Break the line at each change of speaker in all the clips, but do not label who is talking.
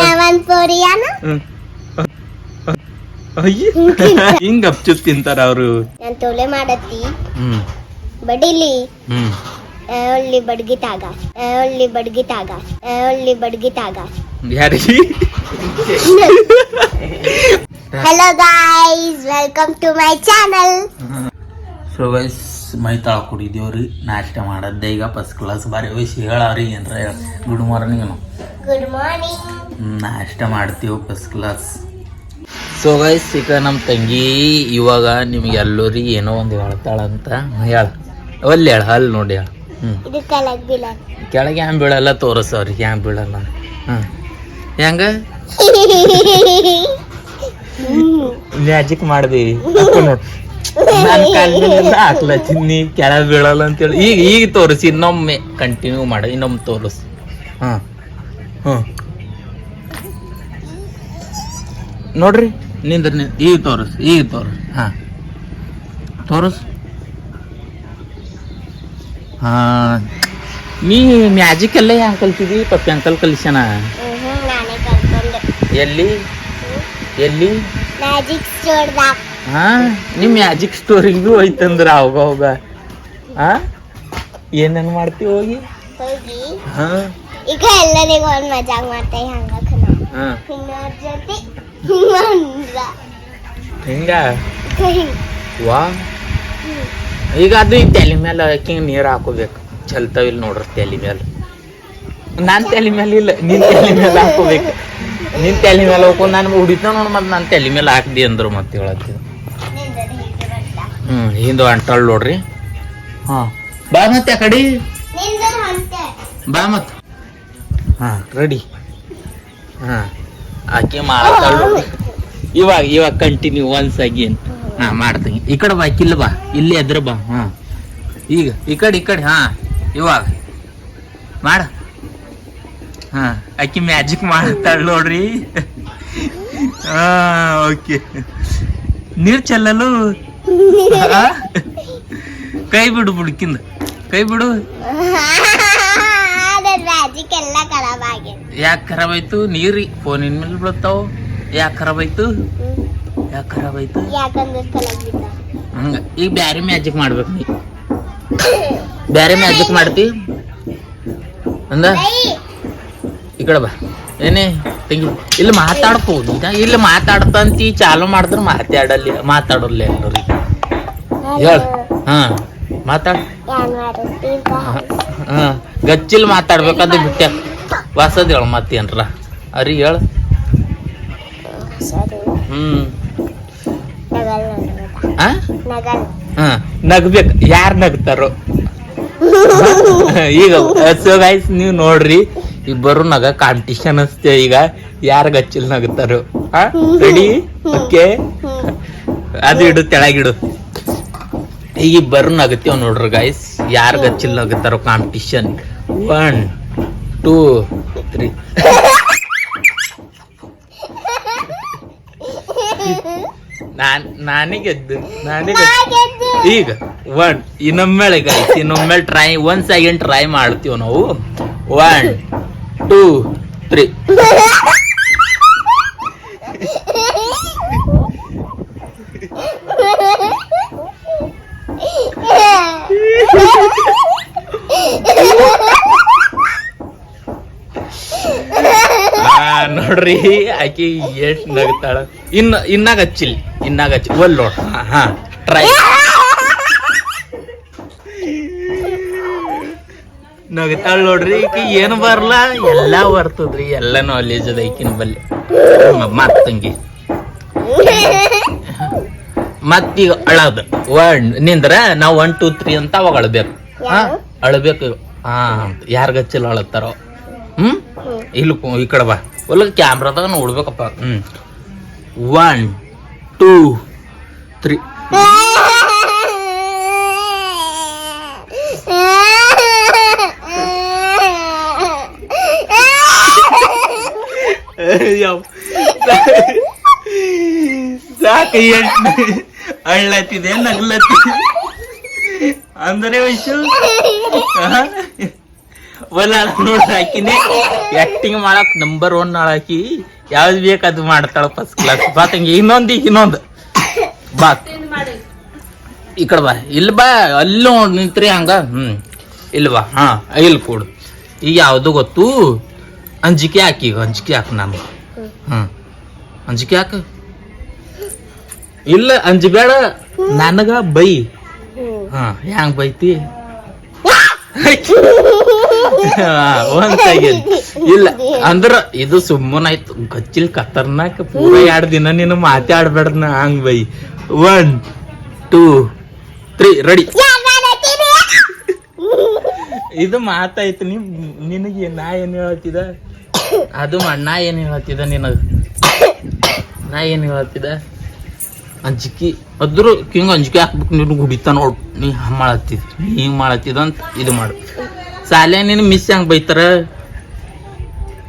ನಾವೊಂದ್ ಪೋರಿಯಾನ
ಹಿಂಗ್ ಗಪ್ಚುಪ್ ತಿಂತಾರ ಅವರು.
ನಾನ್ ತೊಲೆ ಮಾಡತ್ತಿ. ಬಡಿಲಿ? ಒಳ್ಳಿ ಬಡ್ಗಿತಾಗ ಒಳ್ಳಿ ಬಡ್ಗಿತಾಗ ಒಳ್ಳಿ ಬಡ್ಗಿತಾಗ
ಯಾರಿಗೆ?
Hello guys welcome to my channel
so guys ಮೈ ತಾಳ ಕುಡಿದೇವ್ರಿ. ನಾಷ್ಟ ಮಾಡದ್ದೆ ಈಗ ಫಸ್ಟ್ ಕ್ಲಾಸ್ ಬಾರಿ ವಯಸ್ಸು ಹೇಳವ್ರಿ ಏನ್ರ ಗುಡ್ ಮಾರ್ನಿಂಗ್
ಗುಡ್ ಮಾರ್ನಿಂಗ್
ನಾಷ್ಟ ಮಾಡ್ತೀವಿ ಫಸ್ಟ್ ಕ್ಲಾಸ್ ಸೊ ಗೈಸ್ ಈಗ ನಮ್ಮ ತಂಗಿ ಇವಾಗ ನಿಮ್ಗೆ ಎಲ್ಲರಿಗೆ ಏನೋ ಒಂದು ಹೇಳ್ತಾಳಂತ ಹೇಳ ಒಲ್ಲಿ ಹೇಳ ಅಲ್ಲಿ ನೋಡಿ ಹೇಳ. ಹ್ಞೂ ಕೆಳಗೆ ಹ್ಯಾಂಗ್ ಬೀಳಲ್ಲ ತೋರಿಸವ್ರಿ ಹ್ಯಾಂಗ್ ಬೀಳಲ್ಲ. ಹ್ಞೂ ಹೆಂಗ? ಮ್ಯಾಜಿಕ್ ಮಾಡ್ದಿ. ನಾನು ನನ್ನ ಕಾಲಿಗೆಲ್ಲ ಹಾಕ್ಲ ಚಿನ್ನಿ ಕೆಳಗೆ ಬೀಳಲ್ಲ ಅಂತೇಳಿ ಈಗ ಈಗ ತೋರಿಸಿ ಇನ್ನೊಮ್ಮೆ ಕಂಟಿನ್ಯೂ ಮಾಡಿ ಇನ್ನೊಮ್ಮೆ ತೋರಿಸು. ಹಾಂ ಹ್ಞೂ ನೋಡ್ರಿ. ನಿಂದ್ರ ನಿ ಈಗ ತೋರಿಸ್ ಈಗ ತೋರಿಸ್. ಹಾಂ. ತೋರಿಸ್. ಹಾಂ. ನೀ ಮ್ಯಾಜಿಕ್ ಎಲ್ಲ ಯಾಕೆ ಕಲ್ತಿದಿ? ಪಪ್ಪಿ ಅಂಕಲ್ ಕಲಿಸ್ಯಾನ? ಎಲ್ಲಿ? ಎಲ್ಲಿ?
ಮ್ಯಾಜಿಕ್ ನಿಮ್ಮ
ಹಾ ನಿಮ್ ಮ್ಯಾಜಿಕ್ ಸ್ಟೋರಿಗೂ ಹೋಯ್ತಂದ್ರ ಅವಾಗ ಅವಾಗ. ಹಾ? ಏನೇನ್ ಮಾಡ್ತೀವಿ ಹೋಗಿ?
ಹೋಗಿ.
ಹಾ.
ಈಗ ಎಲ್ಲರಿಗೂ ಒಂದು ಮಜಾಕ್ ಮಾಡ್ತಾ ಹಂಗ
ಹಾ.
ಇನ್ನೊರ್ ಜೊತೆ ಹಿಂಗ?
ಹಿಂಗ ವಾ. ಈಗ ಅದು ಈ ತಲೆ ಮೇಲೆ ಹಾಕಿ ನೀರು ಹಾಕೋಬೇಕು. ಚಲ್ತಾವ್ ಇಲ್ಲಿ ನೋಡ್ರಿ ತಲೆ ಮೇಲೆ ನನ್ನ ತಲೆ ಮೇಲೆ ಇಲ್ಲ ನಿನ್ನ ತಲೆ ಮೇಲೆ ಹಾಕೋಬೇಕು. ನಿನ್ನ ತಲೆ ಮೇಲೆ ಹೋಗ್ಕೊಂಡು ನಾನು ಹುಡಿತ ನೋಡ್ ಮತ್ತೆ ನನ್ನ ತಲೆ ಮೇಲೆ ಹಾಕ್ದಿ ಅಂದ್ರು ಮತ್ತೆ ಹೇಳತ್ತಿ ಹ್ಮ್ ಹಿಂದೆ ಅಂಟಳ್ ನೋಡ್ರಿ. ಹಾ. ಬಾ ಮತ್ತೆ ಆ ಕಡೆ. ಬಾ ಮತ್ ಹಾ ರೆಡಿ ಹಾ. ಆಕೆ ಮಾಡ್ತಾಳು ಇವಾಗ ಇವಾಗ ಕಂಟಿನ್ಯೂ ಒನ್ಸ್ ಅಗೇನ್ ಹಾ ಮಾಡ್ತೀನಿ. ಈ ಕಡೆ ಬಾ ಕಿಲ್ಲ ಬಾ. ಇಲ್ಲಿ ಎದ್ರ ಬಾ. ಹಾ. ಈಗ ಈ ಕಡೆ ಈ ಕಡೆ ಹಾ. ಇವಾಗ. ಮಾಡ. ಹಾ ಆಕಿ ಮ್ಯಾಜಿಕ್ ಮಾಡ್ತಾಳ ನೋಡ್ರಿ. ಹಾ ಓಕೆ ನೀರ್ ಚೆಲ್ಲಲು? ಕೈ ಬಿಡು ಬುಡ್ಕಿಂದ ಕೈ ಬಿಡು
ಮ್ಯಾಜಿಕ್ ಎಲ್ಲ ಖರಾಬ್ ಆಗಿದೆ
ಯಾಕೆ ಖರಾಬ್ ಆಯ್ತು ನೀರಿ ಫೋನಿನ ಮೇಲೆ ಬೀಳ್ತಾವ ಯಾಕೆ ಖರಾಬ್ ಆಯ್ತು ಯಾಕೆ ಖರಾಬ್ ಆಯ್ತು ಹಂಗ. ಈಗ ಬ್ಯಾರೆ ಮ್ಯಾಜಿಕ್ ಮಾಡ್ಬೇಕು ನೀ. ಬ್ಯಾರೆ ಮ್ಯಾಜಿಕ್ ಮಾಡ್ತಿ? ಅಂದ? ಈ ಕಡೆ ಬಾ. ಏನೇ ತಂಗಿ. ಇಲ್ಲಿ ಮಾತಾಡ್ಬೋದು ಇಲ್ಲಿ ಮಾತಾಡ್ತಂತಿ ಚಾಲು ಮಾಡಿದ್ರೆ ಮಾತಾಡಲ್ಲಿ ಮಾತಾಡೋಲ್ಲ ಎಲ್ಲರೂ ಹೇಳ. ಹಾ ಮಾತಾಡ. ಹಾ. ಗಚ್ಚಿಲ್ ಮಾತಾಡ್ಬೇಕಂತ ಬಿಟ್ಟೆ. ವಾಸದ ಹೇಳ ಮತ್ತೇನ್ರ ಅರಿ ಹೇಳ.
ನಗಲ್
ಹಾ ನಗ್ಬೇಕು. ಯಾರು ನಗ್ತಾರೋ? ಈಗ ಸೊ ಗೈಸ್ ನೀವು ನೋಡ್ರಿ ಇಬ್ಬರು ನಗ ಕಾಂಪಿಟಿಷನ್ ಅಷ್ಟೇ ಈಗ. ಯಾರು ಗಚ್ಚಿಲ್ ನಗ್ತಾರೋ? ಹಾ ರೆಡಿ ಓಕೆ ಅದು ಇಡು ತೆಳಗಿಡು ಈಗ ಇಬ್ಬರು ನಗತ್ತೇವ್ ನೋಡ್ರಿ ಗಾಯ್ಸ್. ಯಾರು ಗಚ್ಚಿಲ್ ನಗುತ್ತಾರೋ ಕಾಂಪಿಟಿಷನ್ ಒನ್ ಟೂ ತ್ರೀ. ನಾನ್ ನಾನೇ ಗೆದ್ದು ನಾನೇ ಗೆದ್ದು. ಈಗ ಒನ್ ಇನ್ನೊಮ್ಮೆಳೆ ಗೈಸ್ ಇನ್ನೊಮ್ಮೆಲೆ ಟ್ರೈ ಒನ್ ಸೆಕೆಂಡ್ ಟ್ರೈ ಮಾಡ್ತೀವಿ ನಾವು? ಒನ್ ಟೂ ತ್ರೀ ನೋಡ್ರಿ ಆಕಿ ಎಷ್ಟ್ ನಗ್ತಾಳ. ಇನ್ನ ಇನ್ನಾಗ ಹಚ್ಚಿಲ್ ಇನ್ನಾಗ ಹಚ್ಚಿ ಒಲ್ ನೋಡ್. ಹಾ, ಟ್ರೈ ನಗ್ತಾಳ ನೋಡ್ರಿ ಈಕಿ ಏನು ಬರಲ್ಲ ಎಲ್ಲ ಬರ್ತದ್ರಿ ಎಲ್ಲ ನಾಲೆಜ್ ಅದ ಈಕಿನ ಬಲ್ಲಿ. ಮತ್ತಂಗಿ ಮತ್ತೀಗ ಅಳದ ಒನ್ ನಿಂದ್ರ ನಾವ್ ಒನ್ ಟೂ ತ್ರೀ ಅಂತ ಅವಾಗ ಅಳ್ಬೇಕು. ಹಾ ಅಳಬೇಕು. ಹಾ ಯಾರ್ ಗಚ್ಚಲ್ ಅಳತ್ತಾರೋ ಹ್ಮ್? ಇಲ್ಲಿ ಈ ಕಡೆ ಬಾ. ಒಲ್ಲ ಕ್ಯಾಮ್ರಾದಾಗ ನೋಡ್ಬೇಕಪ್ಪ ಹ್ಮ್. ಒನ್ ಟೂ ತ್ರೀ ಸಾಕು ಎಷ್ಟು ಅಳ್ಳತ್ತಿದೆ ನಗ್ಲತ್ತಿದೆ. ಅಂದರೆ ವಯಸ್ಸು ಒಲ್ಲ ನೋಡಿ ಆಕಿನೇ. ಆಕ್ಟಿಂಗ್ ಮಾಡಕ್ ನಂಬರ್ ಒನ್ ಆಳಾಕಿ ಯಾವ್ದು ಬೇಕು ಅದು ಮಾಡ್ತಾಳ ಫಸ್ಟ್ ಕ್ಲಾಸ್ ಬಾ ತಂಗಿ ಇನ್ನೊಂದು ಈಗ ಇನ್ನೊಂದು. ಬಾ. ಈ ಕಡೆ ಬಾ. ಇಲ್ಲಿ ಬಾ. ಅಲ್ಲಿ ನೋಡ್ ನಿಂತ್ರಿ ಹಂಗ. ಹ್ಮ್. ಇಲ್ಲಿ ಬಾ. ಹಾ ಇಲ್ಲಿ ಕೊಡು. ಈಗ ಯಾವ್ದು ಗೊತ್ತು? ಅಂಜಿಕೆ ಹಾಕಿ ಈಗ. ಅಂಜಿಕೆ ಹಾಕು ನಾನು. ಹ್ಮ್. ಅಂಜಿಕೆ ಹಾಕು. ಇಲ್ಲ ಅಂಜಬೇಡ ನನಗ ಬೈ. ಹಾ ಹೆಂಗ್ ಬೈತಿ? ಒಂದ್ ಇಲ್ಲ, ಅಂದ್ರ ಇದು ಸುಮ್ಮನಾಯ್ತು ಗಚ್ಚಿಲ್ ಖತರ್ನಾಕ್ ಪೂರ ಎರಡ್ ದಿನ ನೀನು ಮಾತಾಡ್ಬೇಡ್ದ ನಾ ಹಂಗ್ ಬೈ. ಒನ್ ಟೂ ತ್ರೀ ರೆಡಿ ಇದು ಮಾತಾಯ್ತು. ನೀ ನಿನಗೆ ನಾ ಏನ್ ಹೇಳ್ತಿದ ಅದು ಅಣ್ಣ ಏನ್ ಹೇಳ್ತಿದ ನಿನಗ? ನಾ ಏನ್ ಹೇಳ್ತಿದ ಅಂಜಿಕೆ. ಅದ್ರ ಕಿಂಗ್ ಅಂಜಿಕೆ ಹಾಕ್ಬೇಕು. ನೀನು ಗುಡಿತ ನೋಡ್. ನೀ ಮಾಡತ್ತಿದ ನೀ ಮಾಡತ್ತಿದ ಅಂತ ಇದು ಮಾಡು. ಸಾಲೆ ನೀನು ಮಿಸ್ ಹೆಂಗ್ ಬೈತಾರ?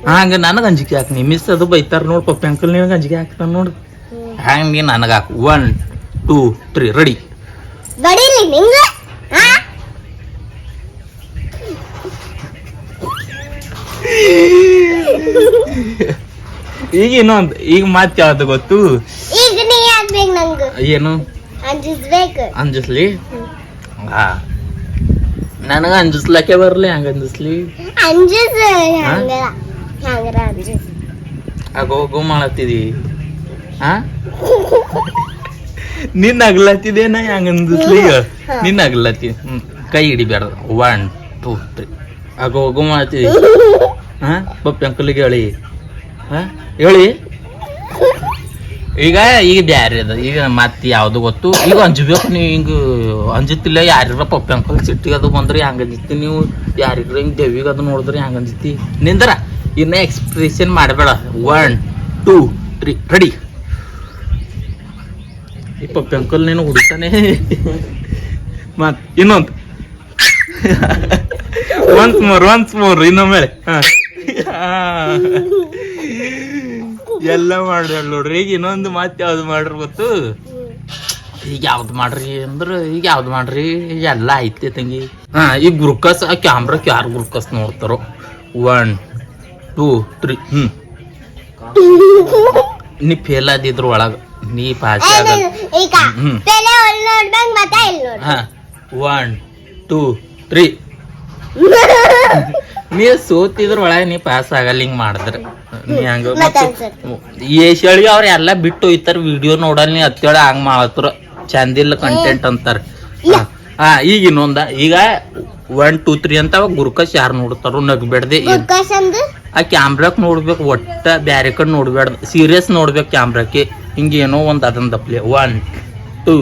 ಹಂಗ ನನಗೆ ಅಂಜಿಕೆ ಹಾಕ್ ನೀ ಮಿಸ್ ಅದು ಬೈತಾರ ನೋಡ್ ಪಪ್ಪ ಅಂಕಲ್ ನಿನಗ ಅಂಜಿಕೆ ಹಾಕ್ತಾನ ನೋಡು? ಹಂಗ ನೀ ನನಗ ಹಾಕು. ಒನ್ ಟೂ ತ್ರೀ ರೆಡಿ ಈಗ ಇನ್ನೊಂದು ಈಗ ಮಾತ್ ಯಾವ್ದು ಗೊತ್ತು? ಏನು? ಅಂಜಿಸ್ಲಿ? ಹಾ ನನಗ ಅಂಜಿಸ್ಲಕ್ಕೆ ಬರ್ಲಿ ಹಂಗ ಅಂಜಿಸ್ಲಿ.
ಅಂಜಿಸ್
ಆಗ ಹೋಗು ಮಾಡತ್ತಿದಿ. ಹಾ ನಿನ್ನ ಅಗ್ಲತ್ತಿದೇನ ಹಂಗ
ಅಂಜಿಸ್ಲಿ
ನಿನ್ನ ಅಗ್ಲತ್ತಿ ಕೈ ಹಿಡಿಬಾರ್ದು ಒನ್ ಟೂ ತ್ರೀ ಅಗೋಗು ಮಾಡತ್ತಿದಿ. ಹಾ ಪಪ್ಪ ಅಂಕಲಿಗೆ ಹೇಳಿ. ಹಾ ಹೇಳಿ. ಈಗ ಈಗ ಬ್ಯಾರೆ ಅದ. ಈಗ ಮತ್ತೆ ಯಾವ್ದು ಗೊತ್ತು? ಈಗ ಅಂಜಬೇಕು ನೀವು ಹಿಂಗ. ಅಂಜುತ್ತಿಲ್ಲ ಯಾರಿರ ಪಪ್ಪ ಅಂಕಲ್ ಸಿಟ್ಟಿಗೆ ಅದು ಬಂದ್ರೆ ಹಂಗ ಅಂಜಿತಿ ನೀವು? ಯಾರಿಗ್ರ ಹಿಂಗ್ ದೇವಿಗೆ ಅದು ನೋಡಿದ್ರೆ ಹಂಗ ಅಂಜಿತಿ? ನಿಂದ್ರ, ಇನ್ನ ಎಕ್ಸ್ಪ್ರೆಷನ್ ಮಾಡಬೇಡ. ಒನ್ ಟೂ ತ್ರೀ ರೆಡಿ ಈ ಪಪ್ಪ ಅಂಕಲ್ ನೀನು ಹುಡುಕ್ತಾನೆ? ಮತ್ ಇನ್ನೊಂದು. ಒನ್ಸ್ ಮೋರ್ ಒನ್ಸ್ ಮೋರ್ ಇನ್ನೊಮ್ಮೆ. ಎಲ್ಲ ಮಾಡ್ರಿ ನೋಡ್ರಿ, ಈಗ ಇನ್ನೊಂದು ಮಾತು ಯಾವ್ದು ಮಾಡ್ರಿ ಗೊತ್ತು? ಈಗ ಯಾವ್ದು ಮಾಡ್ರಿ ಅಂದ್ರೆ ಈಗ ಯಾವ್ದು ಮಾಡ್ರಿ? ಎಲ್ಲ ಐತೆ ತಂಗಿ. ಹಾ ಈಗ ಗ್ರುಕಸ್ ಆ ಕ್ಯಾಮ್ರಾಕ್ ಯಾರು ಗ್ರುಕಸ್ ನೋಡ್ತಾರೋ? One two three hmm. ನೀ ಫೇಲ್ ಆದಿದ್ರು ಒಳಗ ನೀ ಪಾಸ್ ಆಗಲ್ಲ ಹಾ ಒನ್ ಟೂ ತ್ರೀ ನೀ ಸೋತಿದ್ರ ಒಳಗೆ ನೀ ಪಾಸ್ ಆಗಲ್ಲ ಹಿಂಗ್ ಮಾಡಿದ್ರೆ. ನೀ ಹಂಗ
ಮತ್ತೆ
ಏಷ್ಯಾಳಿಗೆ ಅವ್ರ ಎಲ್ಲ ಬಿಟ್ಟು ಹೋಯ್ತಾರ ವಿಡಿಯೋ ನೋಡಲ್ ನೀ ಹತ್ತೇಳ ಹಂಗೆ ಮಾಡತ್ರ ಚಂದಿಲ್ಲ ಕಂಟೆಂಟ್ ಅಂತಾರೆ. ಹಾ, ಈಗ ಇನ್ನೊಂದ. ಈಗ ಒನ್ ಟೂ ತ್ರೀ ಅಂತ ಗುರುಕಶ್ ಗುರುಕಸ್ ಯಾರು ನೋಡ್ತಾರೋ ನಗ್ಬೇಡ್ದೆ ಆ ಕ್ಯಾಮ್ರಾಕ್ ನೋಡ್ಬೇಕು ಒಟ್ಟ ಬ್ಯಾರೆ ಕಡೆ ನೋಡ್ಬೇಡ್ದು. ಸೀರಿಯಸ್ ನೋಡ್ಬೇಕು ಕ್ಯಾಮ್ರಾಕ್ಕೆ ಹಿಂಗೇನೋ ಏನೋ ಒಂದು ಅದನ್ನ ದಪ್ಲೆ ಒನ್ ಟೂ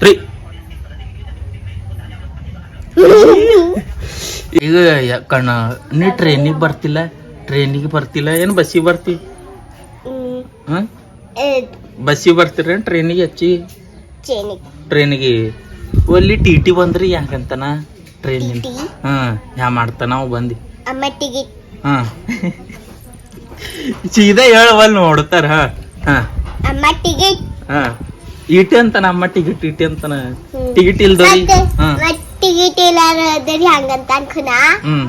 ತ್ರೀ ಈಗ ಕಣ ನೀ ಟ್ರೈನಿಗೆ ಬರ್ತಿಲ್ಲ? ಟ್ರೈನಿಗೆ ಬರ್ತಿಲ್ಲ? ಏನು ಬಸ್ಸಿಗೆ ಬರ್ತಿ. ಹಾಂ? ಬಸ್ಸಿಗೆ ಬರ್ತೀರೇನು ಟ್ರೈನಿಗೆ ಹಚ್ಚಿ?
ಚೇನಿ
ಟ್ರೈನಿಗೆ ಒಲ್ಲಿ ಟಿ ಟಿ ಬಂದ್ರಿ ಯಾಕಂತನ ಟ್ರೈನ್
ಹ್ಮ್
ಹಾಂ ಯಾ ಮಾಡ್ತಾನ ಅವ್ ಬಂದು
ಅಮ್ಮ ಟಿಕೆಟ್
ಹಾ. ಸೀದಾ ಹೇಳವಲ್ ನೋಡ್ತಾರ ಹಾ. ಹಾ.
ಅಮ್ಮ ಟಿಕೆಟ್
ಹಾ. ಇಟಿ ಅಂತ ನಮ್ಮ ಟಿಕೆಟ್ ಇಟಿ ಅಂತಾನ. ಟಿಕೆಟ್ ಇಲ್ದವ್ರಿ
ಮತ್ತೆ
ಹಾ.
ಟಿಕೆಟ್ ಹಂಗಂತ ಅನ್ಕುನ?
ಹ್ಮ್.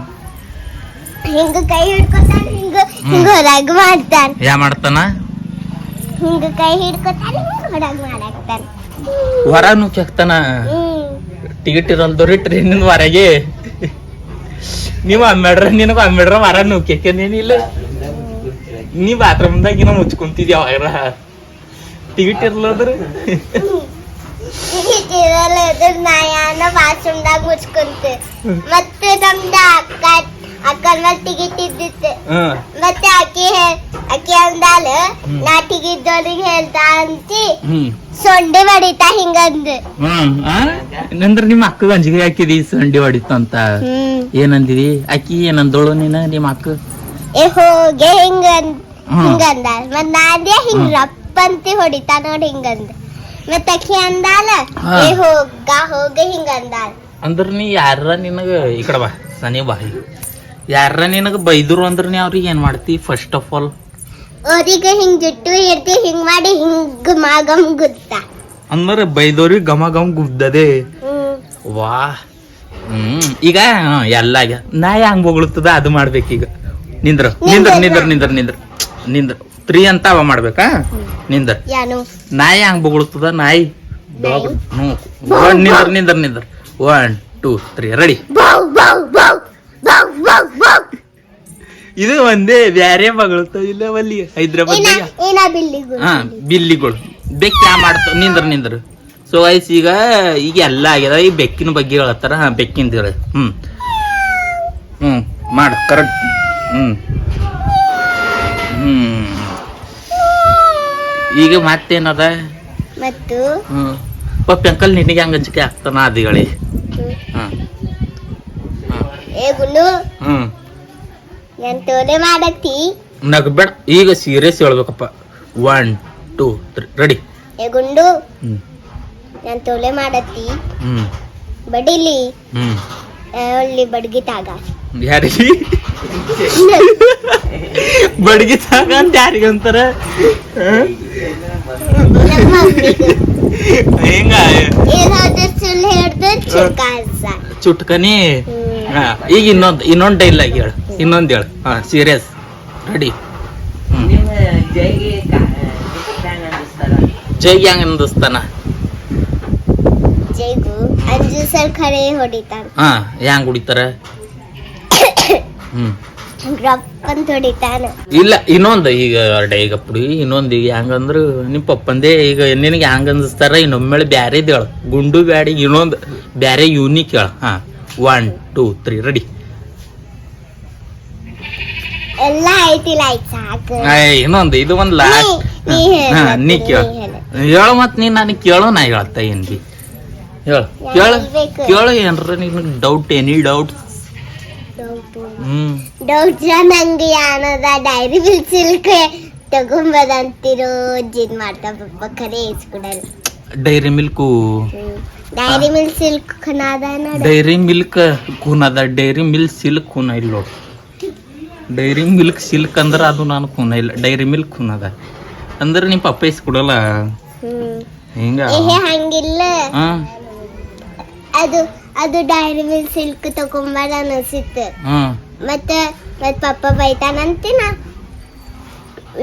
ಹಿಂಗ ಕೈ ಹಿಡ್ಕೊತಾನ ಹಿಂಗ ಹಿಂಗ ಹೊರಗ್ ಮಾಡ್ತಾನ.
ಯಾ ಮಾಡ್ತಾನ?
ಹಿಂಗ ಕೈ ಹಿಡ್ಕೊತಾನ ಹಿಂಗ ಹೊರಗ್ ಮಾಡಾಕ್ತಾನ.
ಹೊರ ನುಗ್ಗ್ಯಾಕ್ತಾನ?
ಹ್ಮ್
ಟಿಕೆಟ್ ಇರಲ್ದವ್ರಿ ಟ್ರೈನಿನ ಹೊರಗೆ ನೀವು ಅಮ್ಮೇಡ್ರ ನಿನಗ ಅಮ್ಮೇಡ್ರ ಹೊರ ಇಲ್ಲ ನೀ ಬಾತ್ರೂಮ್ದಾಗ ಏನೋ ಮುಚ್ಕೊಂತಿದ್ಯ ಅವಾಗ ಟಿಕೆಟ್ ಇರ್ಲದ್ರ?
ಬಾತ್ರೂಮ್ದಾಗ ಮುಚ್ಕೊಂತೆ. ಮತ್ತೆ ನಮ್ದ ಅಕ್ಕನ ಮೇಲೆ
ಹ್ಮ್
ಮತ್ತೆ ಅಕ್ಕಿ ಆಕಿ ಅಂದಾಲ. ನಾ ಟಿಕೆಟ್ದವ್ರಿಗೆ ಹೇಳ್ತಾ ಅಂತಿ ಸೊಂಡಿ ಬಡಿತಾ ಹಿಂಗಂದ್?
ನಂದ್ರ ನಿಮ್ಮ ಅಕ್ಕಗ ಅಂಜಿಗೆ ಹಾಕಿದಿ ಸೊಂಡಿ ಹೊಡಿತಂತ
ಅಂತ.
ಏನಂದಿದಿ? ಅಕ್ಕಿ ಏನಂದೋಳು ನೀನ ನಿಮ್ಮ ಅಕ್ಕ?
ಏ ಹೋಗೆ
ಹಿಂಗ.
ಹಿಂಗಂದ. ಮತ್ ನಾಂದ್ಯ ಹಿಂಗ್. ರಪ್ಪಂತಿ ಹೊಡಿತಾ ನೋಡಿ ಹಿಂಗಂದ. ಮತ್ ಅಕ್ಕಿ ಅಂದಾಲ. ಏ ಹೋಗ ಹೋಗ ಹಿಂಗಂದಾಳ.
ಅಂದ್ರ ನೀ ಯಾರ ನಿನಗ ಈ ಕಡೆ ಬಾ ಸನಿ ಬಾ. ಯಾರ ನಿನಗ ಬೈದ್ರು ಅಂದ್ರ ನೀ ಅವ್ರಿಗೆ ಏನ್ ಮಾಡ್ತಿ? ಫಸ್ಟ್ ಆಫ್ ಆಲ್
ಅವ್ರಿಗೆ ಹಿಂಗ್ ಜುಟ್ಟು ಇರ್ತಿ ಹಿಂಗ್ ಮಾಡಿ ಹಿಂಗ್ ಮಾಗಮ್ ಗುದ್ದ.
ಅಂದ್ರ ಬೈದೋರಿ ಗಮ ಗಮ್ ಗುದ್ದದೆ.
ವಾಹ್
ವಾ. ಹ್ಮ್. ಈಗ ಹ್ಮ್, ಎಲ್ಲ ಆಗ್ಯ. ನಾಯಿ ಹಂಗ್ ಬೊಗಳುತ್ತದ ಅದು ಮಾಡ್ಬೇಕೀಗ ನಿಂದ್ರ ನಿಂದ್ರ ನಿಂದ್ರ ನಿಂದ್ರ ನಿಂದ್ರ ನಿಂದ್ರ. ತ್ರೀ ಅಂತ ಅವ ಮಾಡ್ಬೇಕಾ? ನಿಂದ್ರ. ನಾಯಿ ಹಂಗ್ ಬೊಗಳುತ್ತದ ನಾಯಿ. ಒನ್ ನಿಂದ್ರ ನಿಂದ್ರ ನಿಂದ್ರ. ಒನ್ ಟೂ ತ್ರೀ ರೆಡಿ
ಬಾವ್ ಬೌ ಬೌ ಬೌ ಬೌ ಬೌ
ಇದು ಒಂದೇ ಬ್ಯಾರೆ ಮಗಳು. ಇಲ್ಲ ಅಲ್ಲಿ ಹೈದ್ರಾಬಾದ್ ಹಾ ಬಿಲ್ಲಿಗಳು. ಬೆಕ್ಕ ಮಾಡ್ತ ಮಾಡ್ತಾವ ನಿಂದ್ರ ನಿಂದ್ರ. ಸೊ ಐಸ್ ಈಗ ಈಗ ಎಲ್ಲ ಆಗ್ಯದ. ಈ ಬೆಕ್ಕಿನ ಬಗ್ಗೆ ಹೇಳತ್ತಾರ. ಹಾ ಬೆಕ್ಕಿಂದ ಹೇಳ. ಹ್ಮ್. ಹ್ಮ್ ಮಾಡ ಕರೆಕ್ಟ್ ಹ್ಮ್. ಹ್ಮ್. ಈಗ ಮತ್ತೇನದ?
ಮತ್ತು?
ಹ್ಮ್. ಪಪ್ಪಿ ಅಂಕಲ್ ನಿನಗೆ ಹಂಗ ಅಂಜಿಕೆ ಆಗ್ತಾನ ಅದು ಹೇಳಿ. ಹ್ಮ್.
ಏ ಗುಂಡು
ಹ್ಮ್.
ನಾನು ತೋಲೆ ಮಾಡತ್ತಿ?
ನಗಬೇಡ. ಈಗ ಸೀರಿಯಸ್ ಹೇಳ್ಬೇಕಪ್ಪ. ಒನ್ ಟೂ ತ್ರೀ ರೆಡಿ
ಏ ಗುಂಡು
ಹ್ಮ್.
ನಾನು ತೋಲೆ ಮಾಡತ್ತಿ?
ಹ್ಮ್.
ಬಡಿಲಿ?
ಹ್ಮ್.
ಒಳ್ಳೆ ಬಡ್ಗಿತಾಗ
ಯಾರಿಗೆ? ಬಡ್ಗಿ ಸಾಕ ಅಂತ ಯಾರಿಗಂತಾರ
ಅಂತಾರ?
ಹೆಂಗ?
ಏನಾದ್ರೂ ಸುಳ್ಳು
ಚುಟ್ಕನಿ? ಹಾ ಈಗ ಇನ್ನೊಂದು ಡೈಲ್ ಡೈಲಾಗ್ ಹೇಳು. ಇನ್ನೊಂದು ಹೇಳು. ಹಾ ಸೀರಿಯಸ್ ರೆಡಿ ಜೈಗೆ ಹೆಂಗ ಅಂದಿಸ್ತಾನ
ಜೈಗು ಅಂಜು ಸರ್ ಖರೆ ಹೊಡಿತಾನ.
ಹಾ ಹೆಂಗ್ ಹೊಡಿತಾರ? ಹ್ಮ್.
ಹೊಡಿತಾನ.
ಇಲ್ಲ ಇನ್ನೊಂದು ಈಗ ಡೈಗ ಪುಡಿ ಇನ್ನೊಂದು ಈಗ ಹೆಂಗಂದ್ರ ನಿಮ್ಮ ಪಪ್ಪಂದೇ ಈಗ ನಿನಗೆ ಹೆಂಗ ಅಂದಿಸ್ತಾರ ಇನ್ನೊಮ್ಮೆ ಬ್ಯಾರೇದ್ ಹೇಳು. ಗುಂಡು ಬ್ಯಾಡಿ ಇನ್ನೊಂದು ಬ್ಯಾರೆ ಯೂನಿಕ್ ಹೇಳು. ಹಾ ಒನ್ ಟೂ ತ್ರೀ ರೆಡಿ
ಎಲ್ಲ ಐತಿಲ್ಲ ಆಯ್ತು ಸಾಕು.
ಇನ್ನೊಂದು ಇದು ಒಂದ್ ಲಾಸ್ಟ್
ನೀ
ಕೇಳು.
ಹೇಳು.
ಮತ್ ನೀ ನನಗೆ ಕೇಳು ನಾ ಹೇಳ್ತ ಏನ್ ಬಿ ಹೇಳು ಕೇಳು. ಕೇಳು ಏನ್ರ ನಿನಗೆ ಡೌಟ್ ಎನಿ ಡೌಟ್
ಡೌಟ್ ನಂಗೆ ಯಾನದ ಡೈರಿ ಮಿಲ್ಕ್ ಸಿಲ್ಕ್. ತಗೊಂಬದಂತಿರೋ ಜಿದ್ ಮಾಡ್ತಾ ಪಪ್ಪ ಖರೆ ಇಸ್ಕೊಡಲ್ಲ.
Dairy Milk
Dairy Milk Silk ಖನಾದ ನೋಡ
ಡೈರಿ ಮಿಲ್ಕ್ ಕೂನ್ ಅದ ಡೈರಿ ಮಿಲ್ಕ್ ಸಿಲ್ಕ್ ಕೂನ ಇಲ್ಲ ನೋಡು ಡೈರಿ ಮಿಲ್ಕ್ ಸಿಲ್ಕ್ ಅಂದ್ರೆ ಅದು ನಾನು ಕೂನ ಇಲ್ಲ ಡೈರಿ ಮಿಲ್ಕ್ ಕೂನ್ ಅದ ಅಂದ್ರೆ ನಿಮ್ಮ ಪಪ್ಪ ಇಸ್ಕೊಡಲ್ಲ
ಹ್ಮ್
ಹಿಂಗ
ಏಹೇ ಹಂಗಿಲ್ಲ
ಹಾ
ಅದು ಅದು ಡೈರಿ ಮಿಲ್ಕ್ ಸಿಲ್ಕ್ ತಗೊಂಬರ ಅನಿಸಿತ್ತು
ಹ್ಮ್
ಮತ್ತೆ ಮತ್ ಪಪ್ಪ ಬೈತಾನಂತಿನ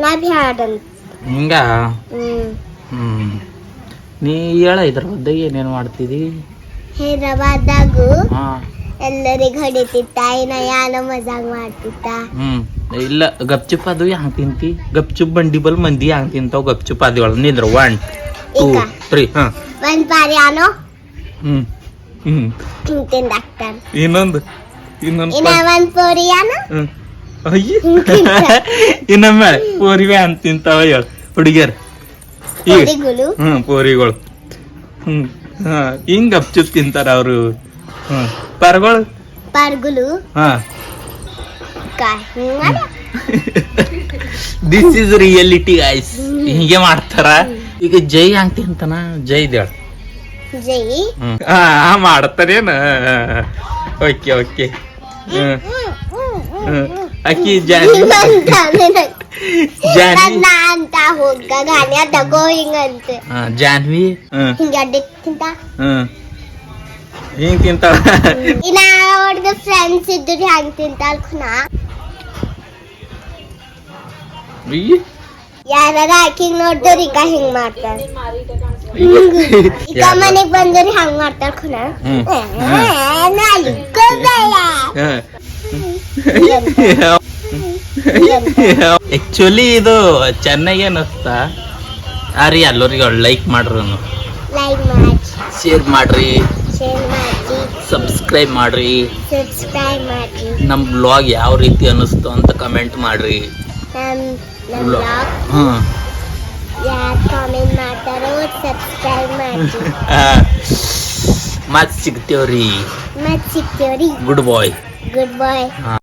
ನಾ ಬ್ಯಾಡಂತ
ಹಿಂಗ
ಹ್ಮ್
ಹ್ಮ್ ನೀ ಹೇಳ ಇದ್ರ ಬಗ್ಗೆ ಏನೇನು ಮಾಡ್ತಿದಿ?
ಹೈದ್ರಾಬಾದಾಗು
ಹಾ.
ಎಲ್ಲರಿಗ್ ಹೊಡಿತಿತ್ತ ಇನ್ನ ಯಾನ ಮಜಾಗ್ ಮಾಡ್ತಿತ್ತ?
ಹ್ಮ್. ಇಲ್ಲ ಗಪ್ಚುಪ್ ಅದು ಹ್ಯಾಂಗ ತಿಂತಿ? ಗಪ್ಚುಪ್ ಬಂಡಿ ಬಲ್ ಮಂದಿ ಹ್ಯಾಂಗ ತಿಂತಾವ ಗಪ್ಚುಪ್ ಅದು ನಿಂದ್ರ ಒನ್ ಟೂ ತ್ರೀ ಹಾ.
ಒಂದ್ ಪಾರಿ ಯಾನೋ
ಹ್ಮ್. ಹ್ಮ್. ಇನ್ನೊಂದು ಇನ್ನೊಂದು
ಇನ್ನ ಒಂದ್ ಪೋರಿ ಯಾನೋ
ಹ್ಮ್. ಅಯ್ಯ. ಇನ್ನೊಮ್ಮೆ ಪೋರಿವೆ ಅಂತ ತಿಂತಾವ ಹೇಳ. ಹುಡುಗಿಯರ್. ಈಗ ಹ್ಮ್ ಪೋರಿಗಳು ಹ್ಮ್ ಹಾ ಹಿಂಗ್ ಗಪ್ಚುಪ್ ತಿಂತಾರ ಅವರು. ಹ್ಮ್ ಪರ್ಗಳು?
ಪಾರ್ಗುಲು.
ಹಾ. ದಿಸ್ ಇಸ್ ರಿಯಾಲಿಟಿ ಐಸ್ ಹೀಗೆ ಮಾಡ್ತಾರ. ಈಗ ಜೈ ಹಂಗ್ ತಿಂತಾನ ಜೈ ದೇಳ.
ಜೈ.
ಹಾ ಮಾಡ್ತಾರೇನ? Okay okay. ಹ್ಮ್ ಹ್ಮ್. ಅಕ್ಕಿ ಜಾನಿ ಜಾನ್ವಿ
ನನ್ನ ಅಂತ ಹೋಗ ಗಾನ್ಯ ತಗೋ ಹಿಂಗಂತ
ಹಾ, ಜಾನ್ವಿ ಹ್ಮ್
ಹಿಂಗ ಅಡ್ಡಿಕ್ಕಿಂತ
ಹ್ಮ್ ಹಿಂಗ್ ತಿಂತಾಳ
ಇನ್ನ ಅವ್ರದ್ದು ಫ್ರೆಂಡ್ಸ್ ಇದ್ರು ಹೆಂಗ್ ತಿಂತಾಳ ಖುನಾ
ಅಯ್ಯ.
ಯಾರ ಆಕಿಗ್ ನೋಡಿದ್ರ ಈಗ ಹಿಂಗ್ ಮಾಡ್ತಾರ ಈಗ
ಯಾರು?
ಮನೆಗ್ ಬಂದ್ರ ಹಂಗ್ ಮಾಡ್ತಾರ ಖುನ
ಹ್ಮ್. ಆಕ್ಚುಲಿ ಇದು ಚೆನ್ನಾಗಿ ಅನ್ನಿಸ್ತಾ. ಅರಿ ರೀ ಎಲ್ಲರಿಗೆ ಲೈಕ್ ಮಾಡ್ರಿ. ಶೇರ್ ಮಾಡ್ರಿ. ಸಬ್ಸ್ಕ್ರೈಬ್ ಮಾಡ್ರಿ ನಮ್ಮ ಬ್ಲಾಗ್ ಯಾವ ರೀತಿ ಅನ್ನಿಸ್ತು ಅಂತ ಕಮೆಂಟ್ ಮಾಡ್ರಿ.
ಮತ್ತೆ ಸಿಗ್ತೇವ್ರಿ.
ಗುಡ್ ಬಾಯ್
ಗುಡ್ ಬಾಯ್